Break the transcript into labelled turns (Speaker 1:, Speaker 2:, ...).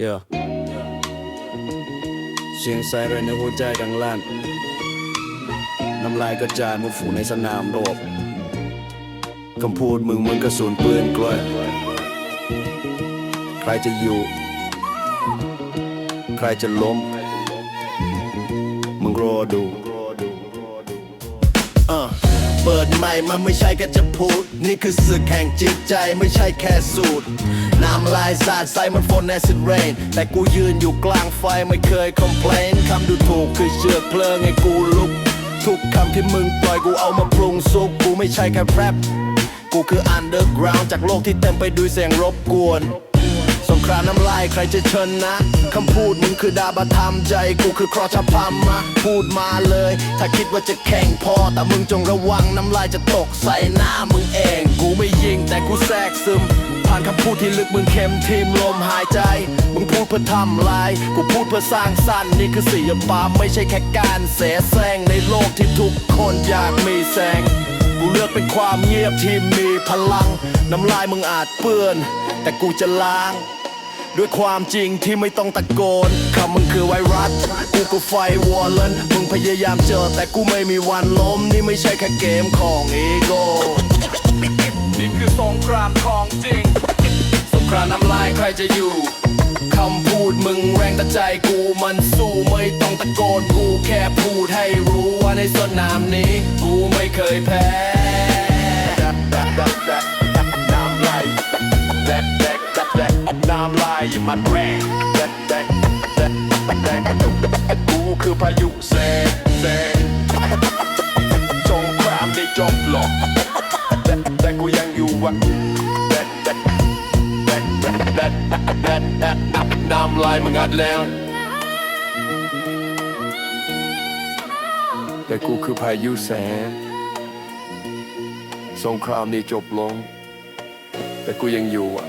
Speaker 1: Yeah เสียงไซเรนในหัวใจดังลั่น น้ำลายกระจายมาฝูในสนามรบคำพูดมึงเหมือนกระสุนปืนกล้วย ใครจะอยู่ ใครจะล้ม มึงรอดู
Speaker 2: อะ เปิดใหม่มันไม่ใช่แค่จะพูด นี่คือศึกแห่งจิตใจไม่ใช่แค่สูตร น้ำลายสาดใส่มันฝนแอซิดเรนแต่กูยืนอยู่กลางไฟไม่เคยคอมเพลนคำดูถูกคือเชือกเพลิงให้กูลุก ทุกคำที่มึงปล่อยกูเอามาปรุงซุปกูไม่ใช่แค่แรปกูคืออันเดอร์กราวจากโลกที่เต็มไปด้วยเสียงรบกวน งครามน้ำลายใครจะชนะคำพูดมึงคือดาบธรรมใจกูคือครอชพัมมาพูดมาเลย ถ้าคิดว่าจะแข่งพอ แต่มึงจงระวังน้ำลายจะตกใส่หน้ามึงเอง กูไม่ยิงแต่กูแทรกซึม ผ่านคำพูดที่ลึกมึงเข็มทิมลมหายใจ มึงพูดเพื่อทำลาย กูพูดเพื่อสร้างสรรค์นี่คือศิลปะไม่ใช่แค่การเสแสร้งในโลกที่ทุกคนอยากมีแสงกูเลือกเป็นความเงียบที่มีพลัง น้ำลายมึงอาจเปื้อน แต่กูจะล้าง ด้วยความจริงที่ไม่ต้องตะโกนคำมึงคือไวรัส กูก็ไฟวอลเลนมึงพยายามเจอแต่กูไม่มีวันล้ม นี่ไม่ใช่แค่เกมของอีโก้นี่คือสงครามของจริง สงครามน้ำลายใครจะอยู่คำพูดมึงแรงแต่ใจกูมันสู้ไม่ต้องตะโกนกูแค่พูดให้รู้ว่าในสนามนี้ กูไม่เคยแพ้ น้ำลายอย่ามาแรงแดกแดกแดกแดกกูคือพายุแสงแสงสงครามได้จบหรอกแต่แต่กูยังอยู่วะแดกแดกแดกแดกแดกแดกแดกน้ำลายมึงอัดแล้ว แต่กูคือพายุแสงสงครามนี้จบลง แต่กูยังอยู่อะ